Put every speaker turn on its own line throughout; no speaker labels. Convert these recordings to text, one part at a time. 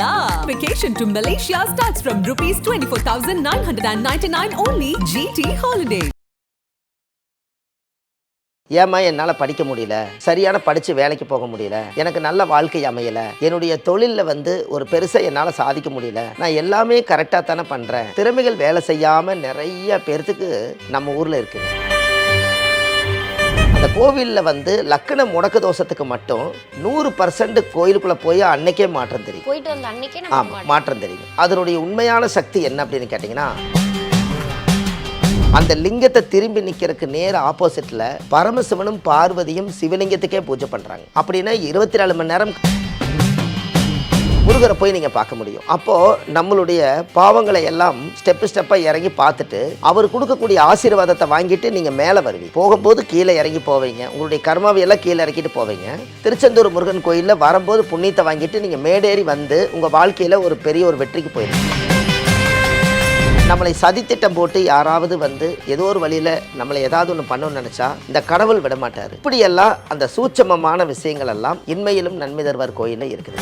la! Vacation to Malaysia starts from rupees 24,999 only GT Holiday.
ஏம்மா என்னால் படிக்க முடியல? சரியான படித்து வேலைக்கு போக முடியல. எனக்கு நல்ல வாழ்க்கை அமையல. என்னுடைய தொழிலில் வந்து ஒரு பெருசாக என்னால் சாதிக்க முடியல. நான் எல்லாமே கரெக்டாக தானே பண்ணுறேன் திறமைகள் வேலை செய்யாமல் நிறைய பேர்த்துக்கு நம்ம ஊரில் இருக்குது அந்த கோவிலில் வந்து லக்கண முடக்கு தோஷத்துக்கு மட்டும் நூறு பர்சன்ட் கோயிலுக்குள்ளே போய் அன்னைக்கே மாற்றம் தெரியும்.
போயிட்டு வந்த அன்னைக்கே நம்ம
ஆமாம் மாற்றம். தெரியும். அதனுடைய உண்மையான சக்தி என்ன அப்படின்னு கேட்டிங்கன்னா அந்த லிங்கத்தை திரும்பி நிற்கிறதுக்கு நேர ஆப்போசிட்டில் பரமசிவனும் பார்வதியும் சிவலிங்கத்துக்கே பூஜை பண்ணுறாங்க அப்படின்னா இருபத்தி நாலு மணி நேரம் முருகரை போய் நீங்கள் பார்க்க முடியும். அப்போது நம்மளுடைய பாவங்களை எல்லாம் ஸ்டெப்பு ஸ்டெப்பாக இறங்கி பார்த்துட்டு அவர் கொடுக்கக்கூடிய ஆசீர்வாதத்தை வாங்கிட்டு நீங்கள் மேலே வருவீங்க. போகும்போது கீழே இறங்கி போவீங்க. உங்களுடைய கர்மாவையெல்லாம் கீழே இறக்கிட்டு போவீங்க. திருச்செந்தூர் முருகன் கோயிலில் வரும்போது புண்ணியத்தை வாங்கிட்டு நீங்கள் மேடேறி வந்து உங்கள் வாழ்க்கையில் ஒரு பெரிய ஒரு வெற்றிக்கு போயிருக்கீங்க நம்மளை சதித்திட்டம் போட்டு யாராவது வந்து ஏதோ ஒரு வழியில் நம்மளை ஏதாவது ஒன்று பண்ணணும்னு நினச்சா இந்த கடவுள் விட மாட்டார் இப்படியெல்லாம் அந்த சூட்சமமான விஷயங்கள் எல்லாம் இன்மையிலும் நன்மை தருவார் கோயிலில் இருக்குது.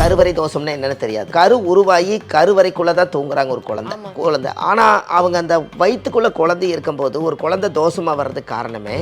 கருவறை தோஷம்னா என்னன்னு தெரியாது. கரு உருவாகி கருவறைக்குள்ளே தான் தூங்குறாங்க ஒரு குழந்தை. குழந்தை. ஆனால் அவங்க அந்த வயிற்றுக்குள்ளே குழந்தை இருக்கும்போது ஒரு குழந்தை தோஷமாக வர்றதுக்கு காரணமே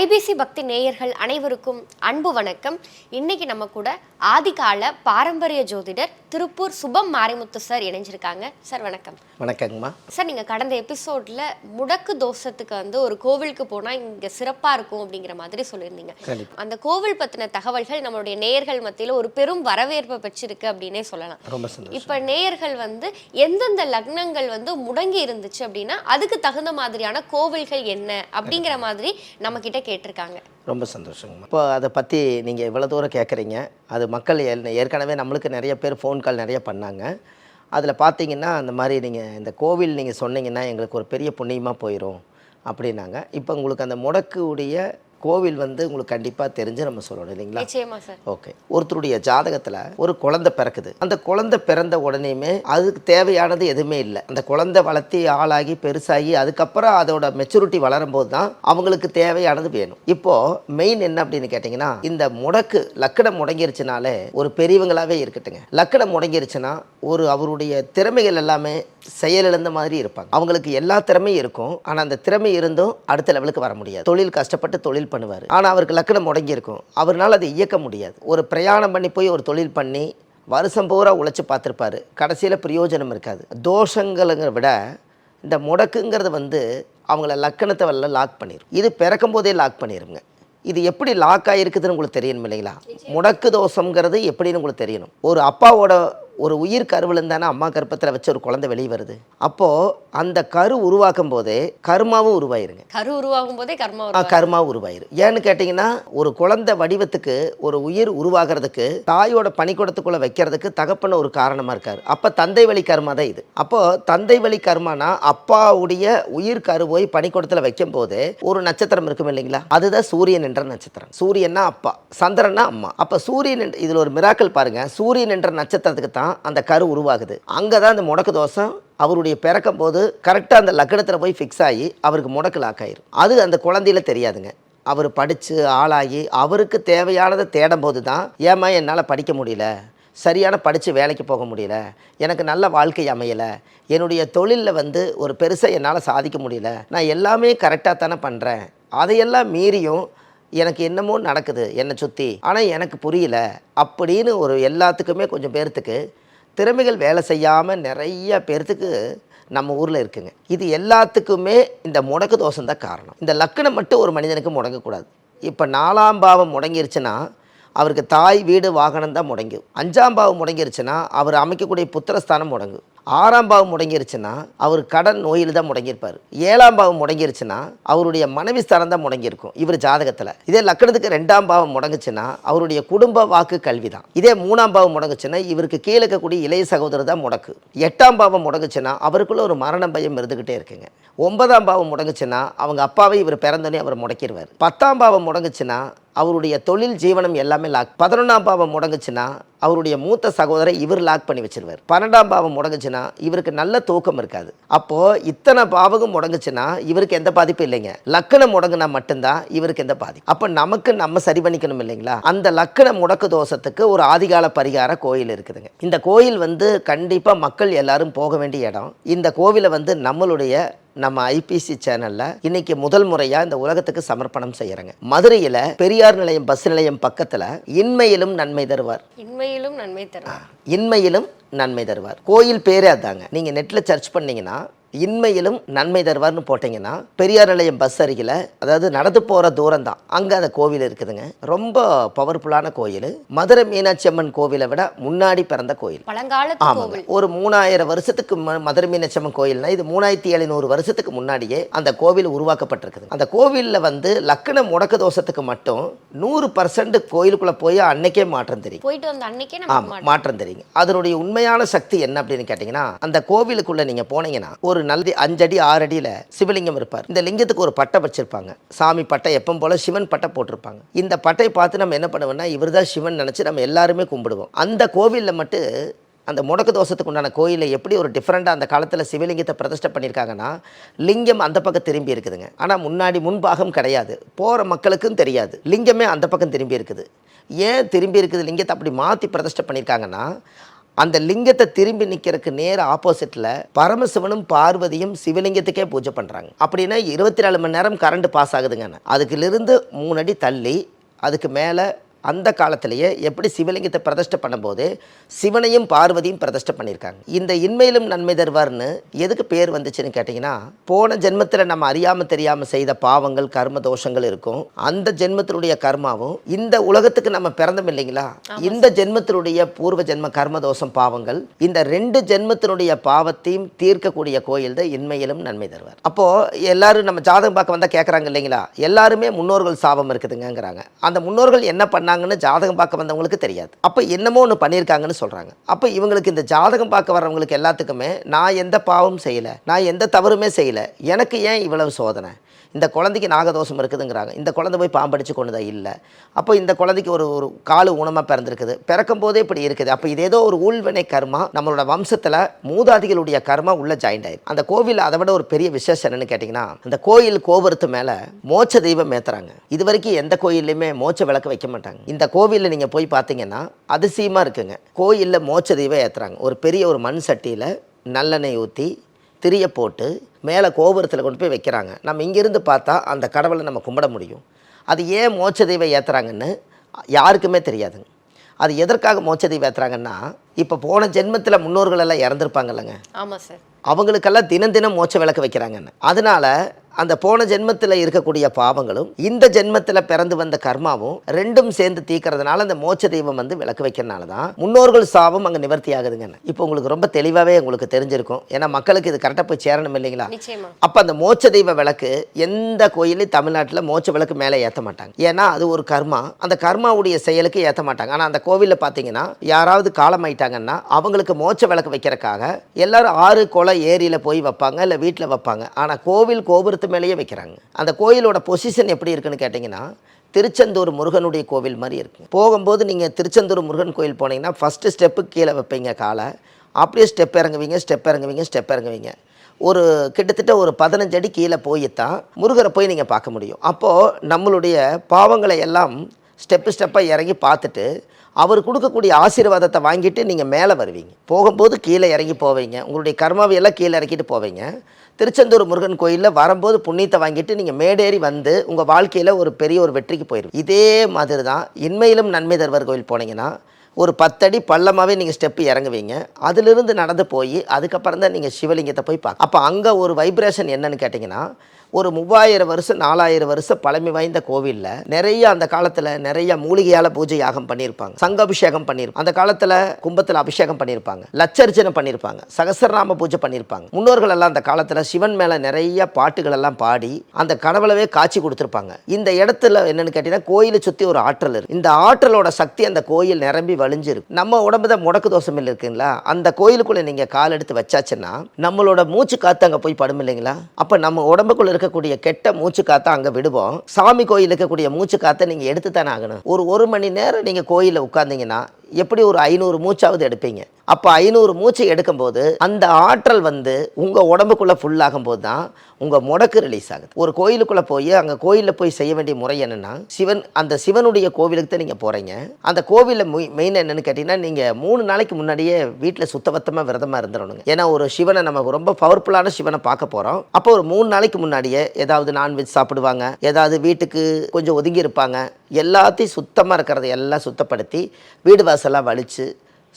ஐபிசி பக்தி நேயர்கள் அனைவருக்கும் அன்பு வணக்கம். இன்னைக்கு நம்ம கூட ஆதிகால பாரம்பரிய ஜோதிடர் திருப்பூர் சுபம் மாரிமுத்து சார் இணைஞ்சிருக்காங்க. சார் வணக்கம்.
வணக்கங்கம்மா.
சார் நீங்க கடந்த எபிசோட்ல முடக்கு தோஷத்துக்கு வந்து ஒரு கோவிலுக்கு போனா இங்க சிறப்பா இருக்கும் அப்படிங்கிற மாதிரி சொல்லியிருந்தீங்க. அந்த கோவில் பத்தின தகவல்கள் நம்மளுடைய நேயர்கள் மத்தியில ஒரு பெரும் வரவேற்பை பெற்றிருக்கு அப்படின்னே சொல்லலாம்.
ரொம்ப சந்தோஷம்.
இப்ப நேயர்கள் வந்து எந்தெந்த லக்னங்கள் வந்து முடங்கி இருந்துச்சு அப்படின்னா அதுக்கு தகுந்த மாதிரியான கோவில்கள் என்ன அப்படிங்கிற மாதிரி நம்ம கிட்ட கேட்டிருக்காங்க.
ரொம்ப சந்தோஷங்கம்மா இப்போ அதை பற்றி நீங்கள் இவ்வளோ தூரம் கேட்குறீங்க அது மக்கள் ஏ- ஏற்கனவே நம்மளுக்கு நிறைய பேர் ஃபோன் கால் நிறைய பண்ணாங்க. அதில் பார்த்தீங்கன்னா அந்த மாதிரி நீங்கள் இந்த கோவில் நீங்கள் சொன்னீங்கன்னா எங்களுக்கு ஒரு பெரிய புண்ணியமாக போயிடும் அப்படின்னாங்க. இப்போ உங்களுக்கு அந்த முடக்கு உடைய கோவில் வந்து உங்களுக்கு கண்டிப்பாக தெரிஞ்சு நம்ம சொல்லணும் இல்லைங்களா? ஓகே. ஒருத்தருடைய ஜாதகத்தில் ஒரு குழந்தை பிறக்குது. அந்த குழந்தை பிறந்த உடனேயுமே அதுக்கு தேவையானது எதுவுமே இல்லை. அந்த குழந்தை வளர்த்தி ஆளாகி பெருசாகி அதுக்கப்புறம் அதோட மெச்சூரிட்டி வளரும் போது தான் அவங்களுக்கு தேவையானது வேணும். இப்போ மெயின் என்ன அப்படின்னு கேட்டிங்கன்னா இந்த முடக்கு லக்கணம் முடங்கிருச்சுனாலே ஒரு பெரியவங்களாவே இருக்கட்டுங்க. லக்கணம் முடங்கிருச்சுன்னா ஒரு அவருடைய திறமைகள் எல்லாமே செயலிழந்த மாதிரி இருப்பாங்க. அவங்களுக்கு எல்லா திறமையும் இருக்கும். ஆனால் அந்த திறமை இருந்தும் அடுத்த லெவலுக்கு வர முடியாது. தொழில் கஷ்டப்பட்டு தொழில் பண்ணுவார். ஆனால் அவருக்கு லக்கணம் முடங்கி இருக்கும் அவர்னால அதை இயக்க முடியாது. ஒரு பிரயாணம் பண்ணி போய் ஒரு தொழில் பண்ணி வருஷம் பூரா உழைச்சி பார்த்துருப்பாரு. கடைசியில் பிரயோஜனம் இருக்காது. தோஷங்களுங்கிற விட இந்த முடக்குங்கிறது வந்து அவங்கள லக்கணத்தை வரல லாக் பண்ணிடும் இது பிறக்கும் போதே லாக் பண்ணிடுங்க இது எப்படி லாக் ஆகிருக்குதுன்னு உங்களுக்கு தெரியணும் இல்லைங்களா? முடக்கு தோஷங்கிறது எப்படின்னு உங்களுக்கு தெரியணும். ஒரு அப்பாவோட ஒரு உயிர் கருவில் தானே அம்மா கர்ப்பத்தில் வச்சு ஒரு குழந்தை வெளியே வருது. அப்போது அந்த கரு உருவாக்கும் போதே கருமாவும் உருவாயிருங்க.
கரு உருவாகும் போதே கர்மா
கருமா உருவாயிரு. ஏன்னு கேட்டிங்கன்னா ஒரு குழந்தை வடிவத்துக்கு ஒரு உயிர் உருவாகிறதுக்கு தாயோட பனிக்கூடத்துக்குள்ளே வைக்கிறதுக்கு தகப்பன ஒரு காரணமாக இருக்கார். அப்போ தந்தை வழி கர்மா தான் இது. அப்போ தந்தை வழி கர்மானா அப்பாவுடைய உயிர் கருவோய் பனிக்கூடத்தில் வைக்கும் போது ஒரு நட்சத்திரம் இருக்கும் இல்லைங்களா? அதுதான் சூரியன் என்ற நட்சத்திரம். சூரியன்னா அப்பா சந்திரன்னா அம்மா. அப்போ சூரியன் இதுல ஒரு மிராக்கள் பாருங்க. சூரியன் என்ற நட்சத்திரத்துக்கு தான் அந்த கரு உருவாகுது. அங்கே தான் அந்த முடக்கு தோஷம் அவருடைய பிறக்கும் போது கரெக்டாக அந்த லக்கணத்தில் போய் ஃபிக்ஸ் ஆகி அவருக்கு முடக்கு லாக் ஆயிரும். அது அந்த குழந்தையில தெரியாதுங்க. அவர் படித்து ஆளாகி அவருக்கு தேவையானதை தேடும் போது தான் ஏம்மா என்னால் படிக்க முடியல? சரியான படித்து வேலைக்கு போக முடியல? எனக்கு நல்ல வாழ்க்கை அமையலை? என்னுடைய தொழிலில் வந்து ஒரு பெருசாக என்னால் சாதிக்க முடியல? நான் எல்லாமே கரெக்டாக தானே பண்ணுறேன் அதையெல்லாம் மீறியும் எனக்கு என்னமோ நடக்குது என்னை சுற்றி ஆனால் எனக்கு புரியல. அப்படின்னு ஒரு எல்லாத்துக்குமே கொஞ்சம் பேர்த்துக்கு திறமைகள் வேலை செய்யாமல் நிறைய பேர்த்துக்கு நம்ம ஊரில் இருக்குங்க. இது எல்லாத்துக்குமே இந்த முடக்கு தோஷம் தான் காரணம். இந்த லக்கணம் மட்டும் ஒரு மனிதனுக்கு முடங்கக்கூடாது. இப்போ நாலாம் பாவம் முடங்கிருச்சுன்னா அவருக்கு தாய் வீடு வாகனம் தான் முடங்கும். அஞ்சாம் பாவம் முடங்கிருச்சுன்னா அவர் அமைக்கக்கூடிய புத்திரஸ்தானம் முடங்கும். ஆறாம் பாவம் முடங்கிருச்சுன்னா அவர் கடன் நோயில் தான் முடங்கியிருப்பார். ஏழாம் பாவம் முடங்கிருச்சுன்னா அவருடைய மனைவி ஸ்தானம் தான் முடங்கியிருக்கும் இவர் ஜாதகத்தில். இதே லக்கணத்துக்கு ரெண்டாம் பாவம் முடங்குச்சுன்னா அவருடைய குடும்ப வாக்கு கல்வி தான். இதே மூணாம் பாவம் முடங்குச்சுன்னா இவருக்கு கீழே இருக்கக்கூடிய இளைய சகோதரர் தான் முடக்கு. எட்டாம் பாவம் முடங்குச்சுன்னா அவருக்குள்ள ஒரு மரண பயம் இருந்துக்கிட்டே இருக்குங்க. ஒன்பதாம் பாவம் முடங்குச்சுன்னா அவங்க அப்பாவை இவர் பிறந்தோடனே அவர் முடக்கிடுவார் பத்தாம் பாவம் முடங்குச்சுன்னா அவருடைய தொழில் ஜீவனம் எல்லாமே லாக் பதினொன்றாம் பாவம் முடங்குச்சுன்னா அவருடைய மூத்த சகோதரை இவர் லாக் பண்ணி வச்சிருவார். பன்னெண்டாம் பாவம் முடங்குச்சுன்னா இவருக்கு நல்ல தூக்கம் இருக்காது. அப்போ இத்தனை பாவகம் முடங்குச்சுன்னா இவருக்கு எந்த பாதிப்பும் இல்லைங்க. லக்கணம் முடங்குனா மட்டும்தான் இவருக்கு எந்த பாதிப்பு. அப்ப நமக்கு நம்ம சரி பண்ணிக்கணும் இல்லைங்களா? அந்த லக்கண முடக்கு தோஷத்துக்கு ஒரு ஆதிகால பரிகார கோயில் இருக்குதுங்க. இந்த கோயில் வந்து கண்டிப்பா மக்கள் எல்லாரும் போக வேண்டிய இடம். இந்த கோவிலை வந்து நம்மளுடைய நம்ம ஐபிசி சேனல்ல இன்னைக்கு முதல் முறையா இந்த உலகத்துக்கு சமர்ப்பணம் செய்யறங்க. மதுரையில பெரியார் நிலையம் பஸ் நிலையம் பக்கத்துல இன்மையிலும் நன்மை தருவார்.
இன்மையிலும் நன்மை தரும்
இன்மையிலும் நன்மை தருவார். கோயில் பேரே அதாங்க. நீங்க நெட்ல சர்ச் பண்ணீங்கன்னா இன்மையிலும் நன்மை தருவார்னு போட்டீங்கன்னா பெரியார் நிலையம் பஸ் அருகில் அதாவது நடந்து போகிற தூரம் தான் அங்கே அந்த கோவில் இருக்குதுங்க. ரொம்ப பவர்ஃபுல்லான கோயில். மதுரை மீனாட்சி அம்மன் கோவிலை விட முன்னாடி பிறந்த கோயில். ஆமாங்க. ஒரு மூணாயிரம் வருஷத்துக்கு மதுரை மீனாட்சி அம்மன் கோயில்னா இது மூணாயிரத்தி எழுநூறு வருஷத்துக்கு முன்னாடியே அந்த கோவில் உருவாக்கப்பட்டிருக்குது. அந்த கோவிலில் வந்து லக்கண முடக்க தோஷத்துக்கு மட்டும் நூறு பர்சன்ட் கோயிலுக்குள்ளே போய் அன்னைக்கே மாற்றம் தெரியும்.
போயிட்டு வந்த அன்னைக்கே நமக்கு
ஆமா
மாட்டோம்
மாற்றம் தெரியுங்க. அதனுடைய உண்மையான சக்தி என்ன அப்படின்னு கேட்டிங்கன்னா அந்த கோவிலுக்குள்ள நீங்க போனீங்கன்னா ஒரு நல்ல அஞ்சடி ஆறு அடியில் சிவலிங்கம் இருப்பார். இந்த லிங்கத்துக்கு ஒரு பட்டை வச்சிருப்பாங்க. சாமி பட்டை எப்பவும் போல சிவன் பட்டை போட்டிருப்பாங்க. இந்த பட்டையை பார்த்து நம்ம என்ன பண்ணுவோம்னா இவர்தான் சிவன் நினச்சி நம்ம எல்லாருமே கும்பிடுவோம். அந்த கோவில்ல மட்டும் அந்த முடக்கு தோஷத்துக்கு உண்டான கோயிலில் எப்படி ஒரு டிஃப்ரெண்ட்டாக அந்த காலத்தில் சிவலிங்கத்தை பிரதிஷ்டை பண்ணியிருக்காங்கன்னா லிங்கம் அந்த பக்கம் திரும்பி இருக்குதுங்க. ஆனால் முன்னாடி முன்பாகம் கிடையாது. போகிற மக்களுக்கும் தெரியாது. லிங்கமே அந்த பக்கம் திரும்பி இருக்குது. ஏன் திரும்பி இருக்குது? லிங்கத்தை அப்படி மாற்றி பிரதிஷ்டை பண்ணியிருக்காங்கன்னா அந்த லிங்கத்தை திரும்பி நிற்கிறதுக்கு நேர ஆப்போசிட்டில் பரமசிவனும் பார்வதியும் சிவலிங்கத்துக்கே பூஜை பண்ணுறாங்க அப்படின்னா இருபத்தி நாலு மணி நேரம் கரண்ட் பாஸ் ஆகுதுங்க அதுக்குலேருந்து மூணு அடி தள்ளி அதுக்கு மேலே அந்த காலத்திலேயே எப்படி சிவலிங்கத்தை பிரதிஷ்டை பண்ணும்போது சிவனையும் பார்வதியும் பிரதிஷ்டை பண்ணியிருக்காங்க. இந்த இன்மையிலும் நன்மை தருவார்னு எதுக்கு பேர் வந்துச்சுன்னு கேட்டிங்கன்னா போன ஜென்மத்தில் நம்ம அறியாமல் தெரியாமல் செய்த பாவங்கள் கர்ம தோஷங்கள் இருக்கும். அந்த ஜென்மத்தினுடைய கர்மாவும் இந்த உலகத்துக்கு நம்ம பிறந்தோம் இல்லைங்களா? இந்த ஜென்மத்தினுடைய பூர்வ ஜென்ம கர்ம தோஷம் பாவங்கள் இந்த ரெண்டு ஜென்மத்தினுடைய பாவத்தையும் தீர்க்கக்கூடிய கோயில் தான் இன்மையிலும் நன்மை தருவார். அப்போ எல்லாரும் நம்ம ஜாதகம் பார்க்க வந்தா கேட்குறாங்க இல்லைங்களா? எல்லாருமே முன்னோர்கள் சாபம் இருக்குதுங்கங்கிறாங்க. அந்த முன்னோர்கள் என்ன பண்ணாங்கன்னு ஜாதகம் பார்க்க வந்தவங்களுக்கு தெரியாது. அப்போ என்னமோ ஒன்று பண்ணியிருக்காங்கன்னு சொல்கிறாங்க அப்போ இவங்களுக்கு இந்த ஜாதகம் பார்க்க வர்றவங்களுக்கு எல்லாத்துக்குமே நான் எந்த பாவம் செய்யலை நான் எந்த தவறுமே செய்யலை எனக்கு ஏன் இவ்வளவு சோதனை? இந்த குழந்தைக்கு நாகதோஷம் இருக்குதுங்கிறாங்க. இந்த குழந்தை போய் பாம்படிச்சு கொண்டுதான் இல்லை. அப்போ இந்த குழந்தைக்கு ஒரு ஒரு காலு ஊனமாக பிறந்திருக்குது. பிறக்கும் போதே இப்படி இருக்குது. அப்போ இது ஏதோ ஒரு ஊழ்வினை கர்மா நம்மளோட வம்சத்தில் மூதாதிகளுடைய கர்மா உள்ள ஜாயிண்ட் ஆயிருக்கு. அந்த கோவில் அதை விட ஒரு பெரிய விசேஷம் என்னன்னு கேட்டிங்கன்னா அந்த கோயில் கோபுரத்து மேலே மோட்ச தெய்வம் ஏற்றுறாங்க இது வரைக்கும் எந்த கோயில்லையுமே மோட்ச விளக்கு வைக்க மாட்டாங்க. இந்த கோவிலில் நீங்கள் போய் பார்த்தீங்கன்னா அதிசயமாக இருக்குங்க. கோயிலில் மோட்ச தெய்வம் ஏற்றுறாங்க ஒரு பெரிய ஒரு மண் சட்டியில் நல்லெண்ணெய் ஊற்றி திரிய போட்டு மேலே கோபுரத்தில் கொண்டு போய் வைக்கிறாங்க. நம்ம இங்கிருந்து பார்த்தா அந்த கடவுளை நம்ம கும்பிட முடியும். அது ஏன் மோட்ச தெய்வம் ஏற்றுறாங்கன்னு யாருக்குமே தெரியாதுங்க. அது எதற்காக மோட்ச தெய்வம் ஏற்றுறாங்கன்னா இப்போ போன ஜென்மத்தில் முன்னோர்கள் எல்லாம் இறந்துருப்பாங்கல்லங்க
ஆமா சார்.
அவங்களுக்கெல்லாம் தினம் தினம் மோட்ச விளக்கு வைக்கிறாங்கன்னு. அதனால அந்த போன ஜென்மத்தில் இருக்கக்கூடிய பாவங்களும் இந்த ஜென்மத்தில் பிறந்து வந்த கர்மாவும் ரெண்டும் சேர்ந்து தீக்கிறதுனால அந்த மோட்ச தெய்வம் வந்து விளக்கு வைக்கிறனால தான் முன்னோர்கள் சாபம் அங்கே நிவர்த்தி ஆகுதுங்க இப்போ உங்களுக்கு ரொம்ப தெளிவாகவே உங்களுக்கு தெரிஞ்சிருக்கும். ஏன்னா மக்களுக்கு இது கரெக்டாக போய் சேரணும் இல்லைங்களா? அப்போ அந்த மோட்ச தெய்வ விளக்கு எந்த கோயிலையும் தமிழ்நாட்டில் மோட்ச விளக்கு மேலே ஏற்ற மாட்டாங்க. ஏன்னா அது ஒரு கர்மா. அந்த கர்மாவுடைய செயலுக்கு ஏற்ற மாட்டாங்க. ஆனால் அந்த கோவிலில் பார்த்தீங்கன்னா யாராவது காலமாயிட்டாங்கன்னா அவங்களுக்கு மோட்ச விளக்கு வைக்கிறக்காக எல்லாரும் ஆறு குளம் ஏரியில் போய் வைப்பாங்க இல்லை வீட்டில் வைப்பாங்க. ஆனால் கோவில் கோபுரத்து மேலேயே வைக்கிறாங்க. அந்த கோயிலோட பொசிஷன் எப்படி இருக்குன்னு கேட்டிங்கன்னா திருச்செந்தூர் முருகனுடைய கோவில் மாதிரி இருக்கும் போகும்போது நீங்கள் திருச்செந்தூர் முருகன் கோயில் போனீங்கன்னா ஃபஸ்ட்டு ஸ்டெப்பு கீழே வைப்பீங்க காலை. அப்படியே ஸ்டெப் இறங்குவீங்க ஸ்டெப் இறங்குவீங்க ஸ்டெப் இறங்குவீங்க. ஒரு கிட்டத்தட்ட ஒரு பதினஞ்சு அடி கீழே போய்த்தான் முருகரை போய் நீங்கள் பார்க்க முடியும். அப்போது நம்மளுடைய பாவங்களை எல்லாம் ஸ்டெப்பு ஸ்டெப்பாக இறங்கி பார்த்துட்டு அவர் கொடுக்கக்கூடிய ஆசீர்வாதத்தை வாங்கிட்டு நீங்கள் மேலே வருவீங்க. போகும்போது கீழே இறங்கி போவீங்க. உங்களுடைய கர்மாவையெல்லாம் கீழே இறக்கிட்டு போவீங்க. திருச்செந்தூர் முருகன் கோயிலில் வரும்போது புண்ணியத்தை வாங்கிட்டு நீங்கள் மேடேறி வந்து உங்கள் வாழ்க்கையில் ஒரு பெரிய ஒரு வெற்றிக்கு போயிடும் இதே மாதிரி தான் இன்மையிலும் நன்மை தருவர் கோயில் போனீங்கன்னா ஒரு பத்தடி பள்ளமாகவே நீங்கள் ஸ்டெப்பு இறங்குவீங்க. அதிலிருந்து நடந்து போய் அதுக்கப்புறம் தான் நீங்கள் சிவலிங்கத்தை போய் பார்க்க. அப்போ அங்கே ஒரு வைப்ரேஷன் என்னன்னு கேட்டிங்கன்னா ஒரு மூவாயிரம் வருஷம் நாலாயிரம் வருஷம் பழமை வாய்ந்த கோவிலில் நிறைய அந்த காலத்தில் நிறைய மூலிகையால் பூஜை யாகம் பண்ணியிருப்பாங்க சங்க அபிஷேகம் பண்ணியிருப்பாங்க அந்த காலத்தில் கும்பத்தில் அபிஷேகம் பண்ணியிருப்பாங்க லட்சர்ஜனை பண்ணியிருப்பாங்க சகசரநாம பூஜை பண்ணியிருப்பாங்க முன்னோர்கள் எல்லாம் அந்த காலத்தில் சிவன் மேலே நிறைய பாட்டுகள் எல்லாம் பாடி அந்த கடவுளவே காட்சி கொடுத்துருப்பாங்க. இந்த இடத்துல என்னன்னு கேட்டிங்கன்னா கோயிலை சுற்றி ஒரு ஆற்றல் இருக்கு. இந்த ஆற்றலோட சக்தி அந்த கோயில் நிரம்பி வலிஞ்சிருக்கு நம்ம உடம்பு தான் முடக்கு தோஷம் இருக்குங்களா? அந்த கோயிலுக்குள்ளே நீங்க கால் எடுத்து வச்சாச்சுன்னா நம்மளோட மூச்சு காற்று அங்கே போய் படும் இல்லைங்களா? அப்போ நம்ம உடம்புக்குள்ள இருக்கக்கூடிய கெட்ட மூச்சு காத்தா அங்க விடுவோம். சாமி கோயில் இருக்கக்கூடிய மூச்சு காத்தை நீங்க எடுத்து தானே ஆகணும். ஒரு ஒரு மணி நேரம் நீங்க கோயிலில் உட்கார்ந்தீங்கன்னா எப்படி ஒரு ஐநூறு மூச்சாவது எடுப்பீங்க? அப்போ ஐநூறு மூச்சை எடுக்கும்போது அந்த ஆற்றல் வந்து உங்கள் உடம்புக்குள்ளே ஃபுல்லாகும் போது தான் உங்கள் முடக்கு ரிலீஸ் ஆகுது. ஒரு கோயிலுக்குள்ளே போய் அங்கே கோயிலில் போய் செய்ய வேண்டிய முறை என்னென்னா சிவன் அந்த சிவனுடைய கோவிலுக்கு தான் நீங்கள் போகிறீங்க அந்த கோவிலில் மெயின் என்னென்னு கேட்டிங்கன்னா நீங்கள் மூணு நாளைக்கு முன்னாடியே வீட்டில் சுத்தபத்தமாக விரதமாக இருந்துடணுங்க ஏன்னா ஒரு சிவனை நம்ம ரொம்ப பவர்ஃபுல்லான சிவனை பார்க்க போகிறோம் அப்போ ஒரு மூணு நாளைக்கு முன்னாடியே ஏதாவது நான்வெஜ் சாப்பிடுவாங்க ஏதாவது வீட்டுக்கு கொஞ்சம் ஒதுங்கி இருப்பாங்க. எல்லாத்தையும் சுத்தமாக இருக்கிறத எல்லாம் சுத்தப்படுத்தி வீடு வாசல்லாம் வலித்து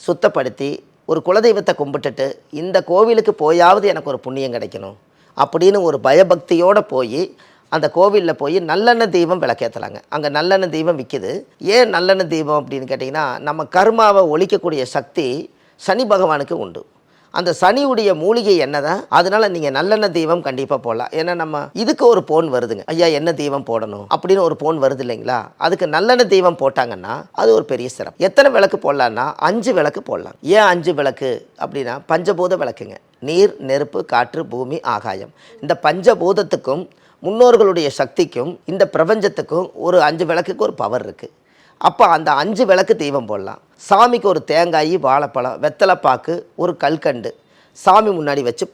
சுத்தப்படுத்தி ஒரு குலதெய்வத்தை கும்பிட்டுட்டு இந்த கோவிலுக்கு போயாவது எனக்கு ஒரு புண்ணியம் கிடைக்கணும். அப்படின்னு ஒரு பயபக்தியோடு போய் அந்த கோவிலில் போய் நல்லெண்ணெய் தீபம் விளக்கேற்றலாங்க அங்கே நல்லெண்ணெய் தீபம் விற்கிது ஏன் நல்லெண்ணெய் தீபம் அப்படின்னு கேட்டிங்கன்னா நம்ம கர்மாவை ஒழிக்கக்கூடிய சக்தி சனி பகவானுக்கு உண்டு. அந்த சனியுடைய மூலிகை என்னதான் அதனால நீங்க நல்லெண்ணெய் தீபம் கண்டிப்பா போடலாம். ஏன்னா நம்ம இதுக்கு ஒரு போன் வருதுங்க. ஐயா என்ன தீபம் போடணும்? அப்படின்னு ஒரு போன் வருது இல்லைங்களா? அதுக்கு நல்லெண்ணெய் தீபம் போட்டாங்கன்னா அது ஒரு பெரிய சிறப்பு எத்தனை விளக்கு போடலான்னா அஞ்சு விளக்கு போடலாம். ஏன் அஞ்சு விளக்கு? அப்படின்னா பஞ்சபூத விளக்குங்க. நீர் நெருப்பு காற்று பூமி ஆகாயம். இந்த பஞ்சபூதத்துக்கும் முன்னோர்களுடைய சக்திக்கும் இந்த பிரபஞ்சத்துக்கும் ஒரு அஞ்சு விளக்குக்கு ஒரு பவர் இருக்குது அப்போ அந்த அஞ்சு விளக்கு தீபம் போடலாம். சாமிக்கு ஒரு தேங்காய் வாழைப்பழம் வெத்தலைப்பாக்கு ஒரு கல்கண்டு. சாமி முன்னாடி வச்சு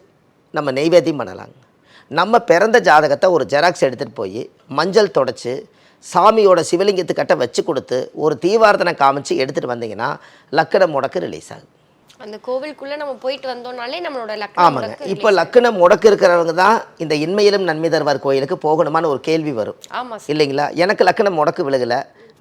நம்ம நெய்வேத்தியம் பண்ணலாங்க. நம்ம பிறந்த ஜாதகத்தை ஒரு ஜெராக்ஸ் எடுத்துகிட்டு போய் மஞ்சள் தொடச்சி சாமியோட சிவலிங்கத்துக்கிட்ட வச்சு கொடுத்து ஒரு தீவார்த்தனை காமிச்சு எடுத்துகிட்டு வந்தீங்கன்னா லக்கணம் முடக்கு ரிலீஸ் ஆகும்
அந்த கோவிலுக்குள்ள நம்ம போயிட்டு வந்தோம்னாலே நம்மளோட லக்னம்
ஆமாங்க. இப்போ லக்கண முடக்கு இருக்கிறவங்க தான் இந்த இன்மையிலும் நன்மை தருவார் கோயிலுக்கு போகணுமான்னு ஒரு கேள்வி வரும்.
ஆமா சார்.
இல்லைங்களா? எனக்கு லக்கணம் முடக்கு விழுகல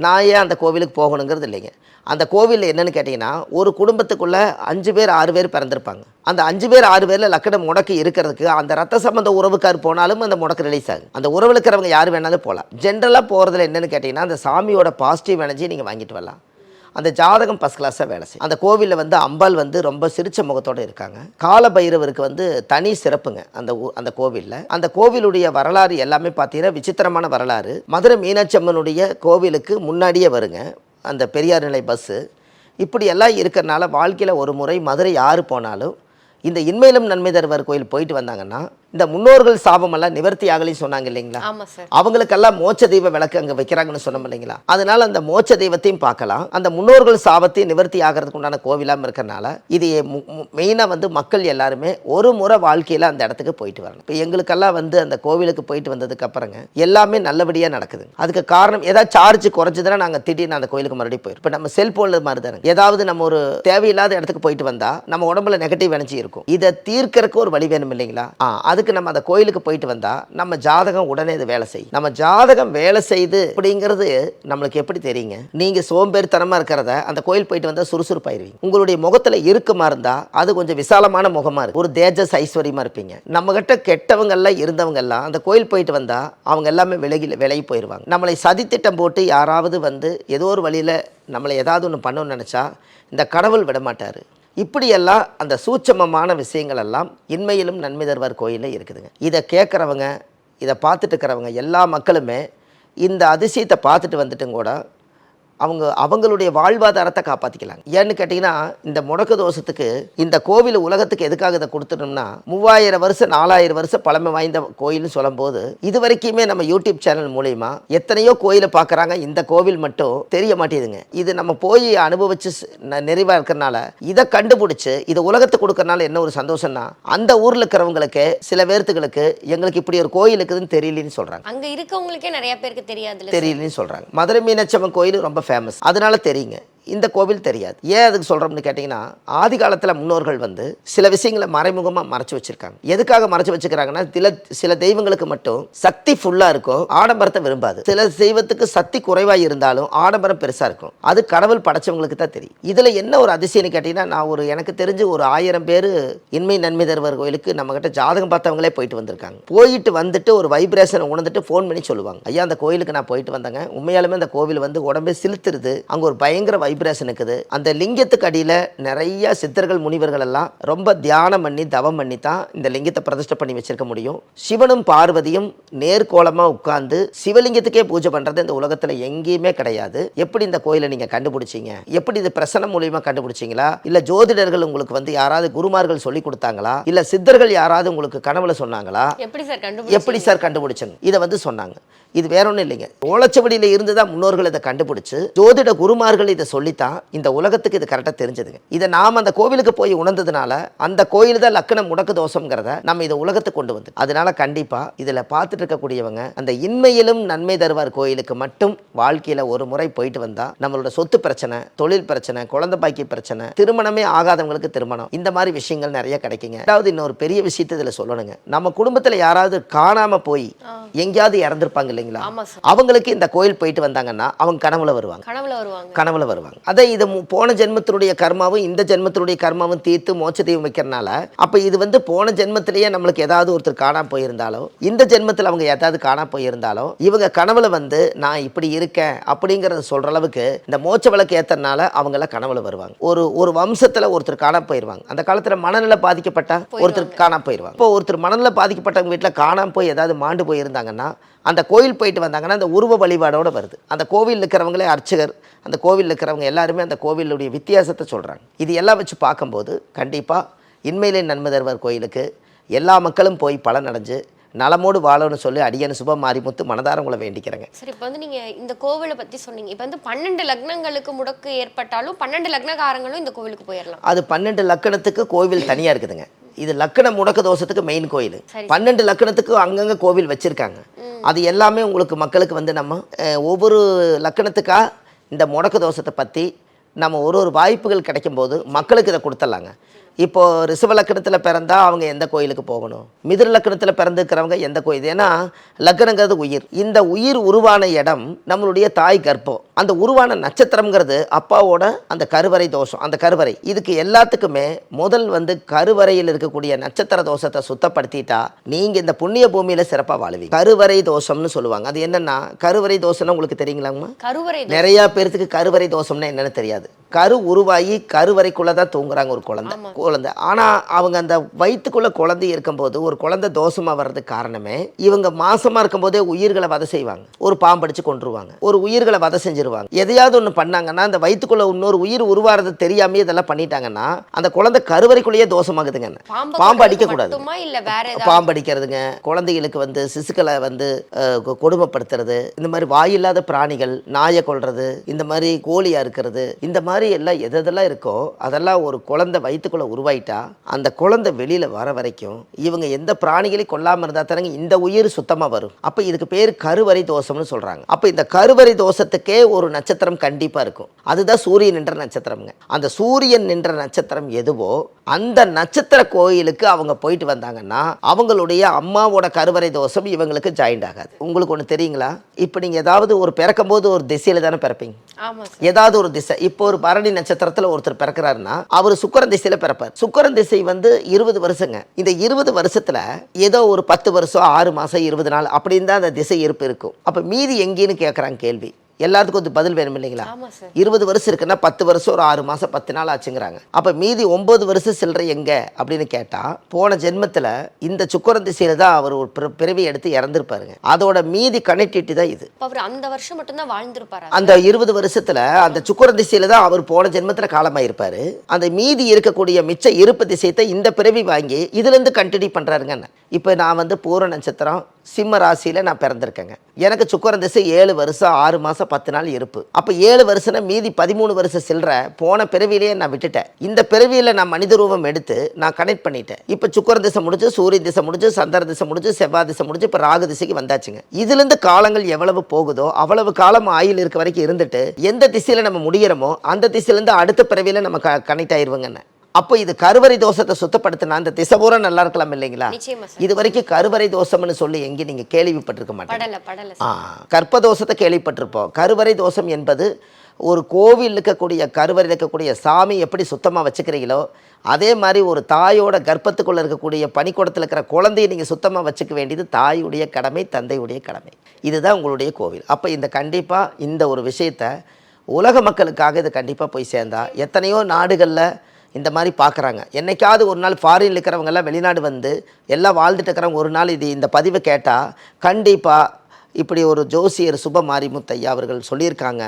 நான் ஏன் அந்த கோவிலுக்கு போகணுங்கிறது இல்லைங்க. அந்த கோவிலில் என்னன்னு கேட்டிங்கன்னா ஒரு குடும்பத்துக்குள்ளே அஞ்சு பேர் ஆறு பேர் பிறந்திருப்பாங்க. அந்த அஞ்சு பேர் ஆறு பேரில் லக்கணம் முடக்கு இருக்கிறதுக்கு அந்த ரத்த சம்பந்த உறவுக்கார் போனாலும் அந்த முடக்கு ரிலீஸ் ஆகும் அந்த உறவில் இருக்கிறவங்க யார் வேணாலும் போகலாம். ஜென்ரலாக போகிறதுல என்னன்னு கேட்டிங்கன்னா அந்த சாமியோட பாசிட்டிவ் எனர்ஜி நீங்கள் வாங்கிட்டு வரலாம். அந்த ஜாதகம் ஃபஸ்ட் கிளாஸாக வேலை செய்யும். அந்த கோவிலில் வந்து அம்பாள் வந்து ரொம்ப சிரிச்ச முகத்தோடு இருக்காங்க. கால பைரவருக்கு வந்து தனி சிறப்புங்க அந்த அந்த கோவிலில். அந்த கோவிலுடைய வரலாறு எல்லாமே பார்த்தீங்கன்னா விசித்திரமான வரலாறு. மதுரை மீனாட்சி அம்மனுடைய கோவிலுக்கு முன்னாடியே வருங்க. அந்த பெரியார் நிலை பஸ்ஸு இப்படி எல்லாம் இருக்கிறனால வாழ்க்கையில் ஒரு முறை மதுரை யார் போனாலும் இந்த இன்மையிலும் நன்மை தருவார் கோயில் போயிட்டு வந்தாங்கன்னா இந்த முன்னோர்கள் சாபமெல்லாம் நிவர்த்தி ஆகலைன்னு சொன்னாங்க இல்லைங்களா? அவங்களுக்கெல்லாம் மோட்ச தெய்வ விளக்கு அங்கே வைக்கிறாங்கன்னு சொன்னோம் இல்லைங்களா? அதனால அந்த மோட்ச தெய்வத்தையும் பார்க்கலாம். அந்த முன்னோர்கள் சாபத்தையும் நிவர்த்தி ஆகிறதுக்கு உண்டான கோவிலாம இருக்கறனால இது மெயினாக வந்து மக்கள் எல்லாருமே ஒரு முறை வாழ்க்கையில் அந்த இடத்துக்கு போயிட்டு வரணும். இப்போ எங்களுக்கெல்லாம் வந்து அந்த கோவிலுக்கு போயிட்டு வந்ததுக்கு அப்புறங்க எல்லாமே நல்லபடியாக நடக்குது. அதுக்கு காரணம் ஏதாவது சார்ஜ் குறைஞ்சதுன்னா நாங்கள் திடீர்னு அந்த கோயிலுக்கு மறுபடியும் போயிடும் இப்போ நம்ம செல்போனில் மாதிரி தானே ஏதாவது நம்ம ஒரு தேவையில்லாத இடத்துக்கு போயிட்டு வந்தா நம்ம உடம்புல நெகட்டிவ் எனர்ஜி இருக்கும். இதை தீர்க்கறதுக்கு ஒரு வழி வேணும் இல்லைங்களா ஆ அதுக்கு நம்ம அந்த கோயிலுக்கு போயிட்டு வந்தா நம்ம ஜாதகம் உடனே இது வேலை செய்யும். நம்ம ஜாதகம் வேலை செய்து அப்படிங்கிறது நம்மளுக்கு எப்படி தெரியுங்க? நீங்க சோம்பேறித்தனமா இருக்கிறத அந்த கோயில் போயிட்டு வந்தா சுறுசுறுப்பாயிருவீங்க. உங்களுடைய முகத்துல இருக்குமா இருந்தா அது கொஞ்சம் விசாலமான முகமா இருக்கும். ஒரு தேஜஸ் ஐஸ்வர்யமா இருப்பீங்க. நம்ம கிட்ட கெட்டவங்க எல்லாம் இருந்தவங்க எல்லாம் அந்த கோயில் போயிட்டு வந்தா அவங்க எல்லாமே விலகி விலகி போயிடுவாங்க நம்மளை சதித்திட்டம் போட்டு யாராவது வந்து ஏதோ ஒரு வழியில நம்மளை ஏதாவது ஒன்று பண்ணணும்னு நினச்சா இந்த கடவுள் விடமாட்டார். இப்படியெல்லாம் அந்த சூட்சமமான விஷயங்கள் எல்லாம் இன்மையிலும் நன்மை தருவார் கோயிலில் இருக்குதுங்க. இதை கேட்குறவங்க இதை பார்த்துட்டு இருக்கிறவங்க எல்லா மக்களுமே இந்த அதிசயத்தை பார்த்துட்டு வந்துட்டும் கூட அவங்க அவங்களுடைய வாழ்வாதாரத்தை காப்பாற்றிக்கலாம் ஏன்னு கேட்டிங்கன்னா இந்த முடக்கு தோஷத்துக்கு இந்த கோவில் உலகத்துக்கு எதுக்காக இதை கொடுத்துட்டோம்னா மூவாயிரம் வருஷம் நாலாயிரம் வருஷம் பழமை வாய்ந்த கோயில்னு சொல்லும்போது இது வரைக்குமே நம்ம யூடியூப் சேனல் மூலயமா எத்தனையோ கோயிலை பார்க்குறாங்க. இந்த கோவில் மட்டும் தெரிய மாட்டேதுங்க. இது நம்ம போய் அனுபவிச்சு ஸ்- ந- நிறைவா இருக்கிறனால இதை கண்டுபிடிச்சு இதை உலகத்துக்கு கொடுக்கறனால என்ன ஒரு சந்தோஷம்னா அந்த ஊரில் இருக்கிறவங்களுக்கு சில பேர்த்துகளுக்கு எங்களுக்கு இப்படி ஒரு கோயில் இருக்குதுன்னு தெரியலன்னு சொல்கிறாங்க
அங்க இருக்கவங்களுக்கே நிறைய பேருக்கு தெரியாதுல்ல
தெரியலன்னு சொல்கிறாங்க மதுரை மீனாட்சி அம்மன் கோயில் ரொம்ப ஃபேமஸ் அதனால தெரியுங்க. இந்த கோவில் தெரியாது. ஏன் அதுக்கு சொல்கிறோம்னு கேட்டிங்கன்னா ஆதி காலத்தில் முன்னோர்கள் வந்து சில விஷயங்களை மறைமுகமாக மறைச்சு வச்சிருக்காங்க. எதுக்காக மறைச்சு வச்சுக்கிறாங்கன்னா சில சில தெய்வங்களுக்கு மட்டும் சக்தி ஃபுல்லாக இருக்கும். ஆடம்பரத்தை விரும்பாது. சில தெய்வத்துக்கு சக்தி குறைவாக இருந்தாலும் ஆடம்பரம் பெருசாக இருக்கும். அது கடவுள் படைச்சவங்களுக்கு தான் தெரியும். இதில் என்ன ஒரு அதிசயம்னு கேட்டிங்கன்னா நான் ஒரு எனக்கு தெரிஞ்சு ஒரு ஆயிரம் பேர் இன்மை நன்மை தருவர் கோயிலுக்கு நம்மக்கிட்ட ஜாதகம் பார்த்தவங்களே போயிட்டு வந்திருக்காங்க. போயிட்டு வந்துட்டு ஒரு வைப்ரேஷனை உணர்ந்துட்டு ஃபோன் பண்ணி சொல்லுவாங்க. ஐயா அந்த கோயிலுக்கு நான் போயிட்டு வந்தேங்க. உண்மையாலுமே அந்த கோவில் வந்து உடம்பே சிலுத்துருது அங்கே ஒரு பயங்கர வைப்ரேஷன் இருக்குது அந்த லிங்கத்துக்கு அடியில் நிறைய சித்தர்கள் முனிவர்கள் எல்லாம் ரொம்ப தியானம் பண்ணி தவம் பண்ணி தான் இந்த லிங்கத்தை பிரதிஷ்டை பண்ணி வச்சிருக்க முடியும். சிவனும் பார்வதியும் நேர்கோலமாக உட்கார்ந்து சிவலிங்கத்துக்கே பூஜை பண்ணுறது இந்த உலகத்தில் எங்கேயுமே கிடையாது. எப்படி இந்த கோயிலை நீங்கள் கண்டுபிடிச்சீங்க? எப்படி இது பிரசனம் மூலியமாக கண்டுபிடிச்சீங்களா? இல்லை ஜோதிடர்கள் உங்களுக்கு வந்து யாராவது குருமார்கள் சொல்லி கொடுத்தாங்களா? இல்லை சித்தர்கள் யாராவது உங்களுக்கு கனவுல சொன்னாங்களா?
எப்படி சார்
எப்படி சார் கண்டுபிடிச்சங்க? இதை வந்து சொன்னாங்க. இது வேற ஒன்றும் இல்லைங்க. ஓலச்சுவடியில் இருந்து தான் முன்னோர்கள் இதை கண்டுபிடிச்சு ஜோதிட குருமார்கள் இதை சொல்லி சொல்லித்தான் இந்த உலகத்துக்கு இது கரெக்டாக தெரிஞ்சதுங்க. இதை நாம் அந்த கோவிலுக்கு போய் உணர்ந்ததுனால அந்த கோயில் தான் லக்கண முடக்கு தோஷங்கிறத நம்ம இதை உலகத்துக்கு கொண்டு வந்து. அதனால கண்டிப்பாக இதில் பார்த்துட்டு இருக்கக்கூடியவங்க அந்த இன்மையிலும் நன்மை தருவார் கோயிலுக்கு மட்டும் வாழ்க்கையில் ஒரு முறை போயிட்டு வந்தால் நம்மளோட சொத்து பிரச்சனை தொழில் பிரச்சனை குழந்தை பாக்கிய பிரச்சனை திருமணமே ஆகாதவங்களுக்கு திருமணம் இந்த மாதிரி விஷயங்கள் நிறைய கிடைக்குங்க. அதாவது இன்னொரு பெரிய விஷயத்தை இதில் சொல்லணுங்க. நம்ம குடும்பத்தில் யாராவது காணாமல் போய் எங்கேயாவது இறந்துருப்பாங்க இல்லைங்களா? அவங்களுக்கு இந்த கோயில் போயிட்டு வந்தாங்கன்னா அவங்க கனவுல வருவாங்க.
கனவுல வருவாங்க.
கனவுல வருவாங்க. அதே இது போன ஜென்மத்தினுடைய கர்மாவும் இந்த ஜென்மத்தினுடைய கர்மாவும் தீர்த்து மோட்சத்தையும் வைக்கிறனால அப்போ இது வந்து போன ஜென்மத்திலேயே நம்மளுக்கு ஏதாவது ஒருத்தர் காணாம போயிருந்தாலோ இந்த ஜென்மத்தில் அவங்க ஏதாவது காணாம போயிருந்தாலோ இவங்க கனவுல வந்து நான் இப்படி இருக்கேன் அப்படிங்கறத சொல்ற அளவுக்கு இந்த மோட்ச விளக்கு ஏத்தறனால அவங்கள கனவுல வருவாங்க. ஒரு ஒரு வம்சத்துல ஒருத்தர் காணாம போயிருவாங்க. அந்த காலத்துல மனநிலை பாதிக்கப்பட்டா ஒருத்தர் காணாம போயிருவாங்க. இப்போ ஒருத்தர் மனநிலை பாதிக்கப்பட்டவங்க வீட்டில் காணாம போய் ஏதாவது மாண்டு போயிருந்தாங்கன்னா அந்த கோயில் போயிட்டு வந்தாங்கன்னா அந்த உருவ வழிபாடோட வருது. அந்த கோவில் இருக்கிறவங்களே அர்ச்சகர் அந்த கோவில் இருக்கிறவங்க எல்லாருமே அந்த கோவிலுடைய வித்தியாசத்தை சொல்கிறாங்க இது எல்லாம் வச்சு பார்க்கும்போது கண்டிப்பாக இன்மையிலே நன்மதர்வர் கோயிலுக்கு. எல்லா மக்களும் போய் பலன் அடைஞ்சு நலமோடு வாழணும்னு சொல்லி அடியன் சுப மாரிமுத்து மனதார உங்களை வேண்டிக்கிறேங்க.
சரி இப்போ வந்து நீங்க இந்த கோவிலை பத்தி சொன்னீங்க. இப்போ வந்து பன்னெண்டு லக்னங்களுக்கு முடக்கு ஏற்பட்டாலும் பன்னெண்டு லக்னக்காரங்களும் இந்த கோவிலுக்கு போயிடலாம்
அது பன்னெண்டு லக்கணத்துக்கு கோவில் தனியாக இருக்குதுங்க. இது லக்கண முடக்க தோஷத்துக்கு மெயின் கோயில். பன்னெண்டு லக்கணத்துக்கு அங்கங்கே கோவில் வச்சுருக்காங்க. அது எல்லாமே உங்களுக்கு மக்களுக்கு வந்து நம்ம ஒவ்வொரு லக்கணத்துக்கா இந்த முடக்க தோஷத்தை பற்றி நம்ம ஒரு ஒரு வாய்ப்புகள் கிடைக்கும்போது மக்களுக்கு இதை கொடுத்துடலாங்க. இப்போ ரிஷப லக்கணத்தில் பிறந்தா அவங்க எந்த கோயிலுக்கு போகணும்? மிதுர லக்கணத்தில் பிறந்திருக்கிறவங்க எந்த கோயில்? ஏன்னா லக்கணங்கிறது உயிர். இந்த உயிர் உருவான இடம் நம்மளுடைய தாய் கர்ப்பம். அந்த உருவான நட்சத்திரம்ங்கிறது அப்பாவோட அந்த கருவறை தோஷம். அந்த கருவறை. இதுக்கு எல்லாத்துக்குமே முதல் வந்து கருவறையில் இருக்கக்கூடிய நட்சத்திர தோஷத்தை சுத்தப்படுத்திட்டா நீங்க இந்த புண்ணிய பூமியில சிறப்பா வாழுவீங்க. கருவறை தோஷம்னு சொல்லுவாங்க. அது என்னன்னா கருவறை தோஷம்னா உங்களுக்கு தெரியுங்களாங்கம்மா?
கருவறை
நிறைய பேர்த்துக்கு கருவறை தோஷம்னா என்னன்னு தெரியாது. கரு உருவாகி கருவறைக்குள்ள தான் தூங்குறாங்க ஒரு குழந்தை. குழந்தை. ஆனா அவங்க அந்த வயிற்றுக்குள்ள குழந்தை இருக்கும்போது ஒரு குழந்தை தோஷமா வர்றதுக்கு காரணமே இவங்க மாசமா இருக்கும்போதே உயிர்களை வதை செய்வாங்க. ஒரு பாம்படிச்சு கொன்றுவாங்க. ஒரு உயிர்களை வதை செஞ்சிருவாங்க. எதையாவது ஒன்று பண்ணாங்கன்னா அந்த வயிற்றுக்குள்ள இன்னொரு உயிர் உருவாறது தெரியாம இதெல்லாம் பண்ணிட்டாங்கன்னா அந்த குழந்தை கருவறைக்குள்ளேயே தோஷமாகுதுங்க.
பாம்பை
அடிக்கக்கூடாது. பாம்பு அடிக்கிறதுங்க குழந்தைகளுக்கு வந்து சிசுக்களை வந்து கொடுமைப்படுத்துறது இந்த மாதிரி வாயில்லாத பிராணிகள் நாயை கொல்றது இந்த மாதிரி கோழியா இருக்கிறது இந்த மாதிரி எல்லாம் எது எதெல்லாம் இருக்கோ அதெல்லாம் ஒரு குழந்தை வயிற்றுக்குள்ளே உருவாயிட்டா அந்த குழந்தை வெளியில் வர வரைக்கும் இவங்க எந்த பிராணிகளையும் கொல்லாம இருந்தால் தானங்க இந்த உயிர் சுத்தமாக வரும். அப்போ இதுக்கு பேர் கருவறை தோஷம்னு சொல்கிறாங்க அப்போ இந்த கருவறை தோஷத்துக்கே ஒரு நட்சத்திரம் கண்டிப்பாக இருக்கும். அதுதான் சூரியன் நின்ற நட்சத்திரம்ங்க. அந்த சூரியன் நின்ற நட்சத்திரம் எதுவோ அந்த நட்சத்திர கோயிலுக்கு அவங்க போயிட்டு வந்தாங்கன்னா அவங்களுடைய அம்மாவோட கருவறை தோஷம் இவங்களுக்கு ஜாயிண்ட் ஆகாது. உங்களுக்கு ஒன்று தெரியுங்களா? இப்போ நீங்கள் ஏதாவது ஒரு பிறக்கும்போது ஒரு திசையில தானே பிறப்பீங்க? ஏதாவது ஒரு திசை. இப்போ ஒரு பரணி நட்சத்திரத்துல ஒருத்தர் பிறக்கிறாருன்னா அவர் சுக்கரன் திசையில பிறப்பார். சுக்கரன் திசை வந்து இருபது வருஷங்க. இந்த இருபது வருஷத்துல ஏதோ ஒரு பத்து வருஷம் ஆறு மாசம் இருபது நாள் அப்படின்னு தான் அந்த திசை இருப்பு இருக்கும். அப்ப மீதி எங்கேன்னு கேட்குறாங்க கேள்வி. எல்லாத்துக்கும் ஒரு பதில் வேணும் இல்லைங்களா? இருபது வருஷம் இருக்குன்னா பத்து வருஷம் ஒரு ஆறு மாசம் பத்து நாள் ஆச்சுங்கிறாங்க. அப்ப மீதி ஒன்பது வருஷம் சில்லறை எங்க? அப்படின்னு கேட்டா போன ஜென்மத்துல இந்த சுக்கரன் திசையில தான் அவர் ஒரு பிற- பிறவி எடுத்து இறந்துருப்பாருங்க. அதோட மீதி கனெக்டிவிட்டி தான் இது.
அவர் அந்த வருஷம் மட்டும்தான் வாழ்ந்திருப்பாரு
அந்த இருபது வருஷத்துல அந்த சுக்கர திசையில தான் அவர் போன ஜென்மத்துல காலமாயிருப்பாரு. அந்த மீதி இருக்கக்கூடிய மிச்ச இருப்பு திசையத்தை இந்த பிறவி வாங்கி இதுல இருந்து கண்டினியூ பண்றாருங்க இப்போ நான் வந்து பூர நட்சத்திரம் சிம்ம ராசியில நான் பிறந்திருக்கேங்க. எனக்கு சுக்கரன் திசை ஏழு வருஷம் ஆறு மாசம் பத்து நாள் இருப்பு. அப்போ ஏழு வருஷம்னா மீதி பதிமூணு வருஷம் சில்லற போன பிறவிலேயே நான் விட்டுட்டேன். இந்த பிறவியில நான் மனித ரூபம் எடுத்து நான் கனெக்ட் பண்ணிட்டேன். இப்போ சுக்கர திசை முடிஞ்சு சூரிய திசை முடிஞ்சு சந்திர திசை முடிஞ்சு செவ்வாய் திசை முடிஞ்சு இப்போ ராகு திசைக்கு வந்தாச்சுங்க. இதுல இருந்து காலங்கள் எவ்வளவு போகுதோ அவ்வளவு காலம் ஆயில் இருக்க வரைக்கும் இருந்துட்டு எந்த திசையில நம்ம முடிகிறோமோ அந்த திசையில இருந்து அடுத்த பிறவியில் நம்ம கனெக்ட் ஆயிடுவோங்கன்னு அப்போ இது கருவறை தோஷத்தை சுத்தப்படுத்தினா அந்த திசை பூரா நல்லா இருக்கலாம் இல்லைங்களா? இது வரைக்கும் கருவறை தோஷம்னு சொல்லி எங்கேயும் நீங்க கேள்விப்பட்டிருக்க மாட்டீங்க. ஆ
சார்
கற்பதோஷத்தை கேள்விப்பட்டிருப்போம். கருவறை தோஷம் என்பது ஒரு கோவில் இருக்கக்கூடிய கருவறையில் இருக்கக்கூடிய சாமி எப்படி சுத்தமாக வச்சுக்கிறீங்களோ அதே மாதிரி ஒரு தாயோட கர்ப்பத்துக்குள்ளே இருக்கக்கூடிய பனிக்கூடத்தில் இருக்கிற குழந்தையை நீங்கள் சுத்தமாக வச்சுக்க வேண்டியது தாயுடைய கடமை தந்தையுடைய கடமை. இதுதான் உங்களுடைய கோவில். அப்போ இந்த கண்டிப்பாக இந்த ஒரு விஷயத்தை உலக மக்களுக்காக இது கண்டிப்பாக போய் சேர்ந்தா எத்தனையோ நாடுகளில் இந்த மாதிரி பார்க்குறாங்க. என்னைக்காவது ஒரு நாள் ஃபாரின் இருக்கிறவங்கெல்லாம் வெளிநாடு வந்து எல்லாம் வாழ்ந்துட்டு இருக்கிறவங்க ஒரு நாள் இது இந்த பதிவை கேட்டால் கண்டிப்பாக இப்படி ஒரு ஜோசியர் சுப மாரிமுத்தையா அவர்கள் சொல்லியிருக்காங்க.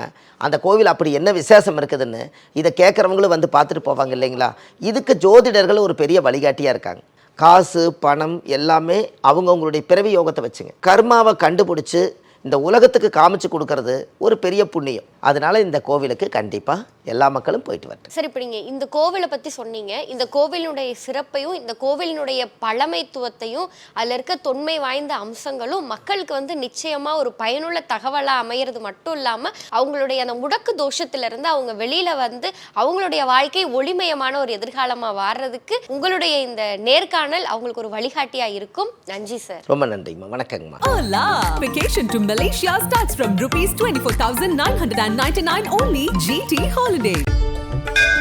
அந்த கோவில் அப்படி என்ன விசேஷம் இருக்குதுன்னு இதை கேட்குறவங்களும் வந்து பார்த்துட்டு போவாங்க இல்லைங்களா? இதுக்கு ஜோதிடர்கள் ஒரு பெரிய வழிகாட்டியாக இருக்காங்க. காசு பணம் எல்லாமே அவங்கவுங்களுடைய பிறவி யோகத்தை வச்சுங்க. கர்மாவை கண்டுபிடிச்சி இந்த உலகத்துக்கு காமிச்சு கொடுக்கறது ஒரு பெரிய புண்ணியம். அதனால இந்த கோவிலுக்கு கண்டிப்பாக எல்லா மக்களும் போயிட்டு வரட்டும்.
சரி இப்போ இந்த கோவிலை பத்தி சொன்னீங்க. இந்த கோவிலினுடைய சிறப்பையும் இந்த கோவிலினுடைய பழமைத்துவத்தையும் அதுல இருக்க தொன்மை வாய்ந்த அம்சங்களும் மக்களுக்கு வந்து நிச்சயமா ஒரு பயனுள்ள தகவலா அமையிறது மட்டும் இல்லாம அவங்களுடைய அந்த முடக்கு தோஷத்துல இருந்து அவங்க வெளியில வந்து அவங்களுடைய வாழ்க்கை ஒளிமயமான ஒரு எதிர்காலமா வாடுறதுக்கு உங்களுடைய இந்த நேர்காணல் அவங்களுக்கு ஒரு வழிகாட்டியா இருக்கும். நன்றி சார்.
ரொம்ப நன்றிங்கம்மா வணக்கங்கம்மா!
Vacation to Malaysia starts from rupees 24,999 only GT Holiday.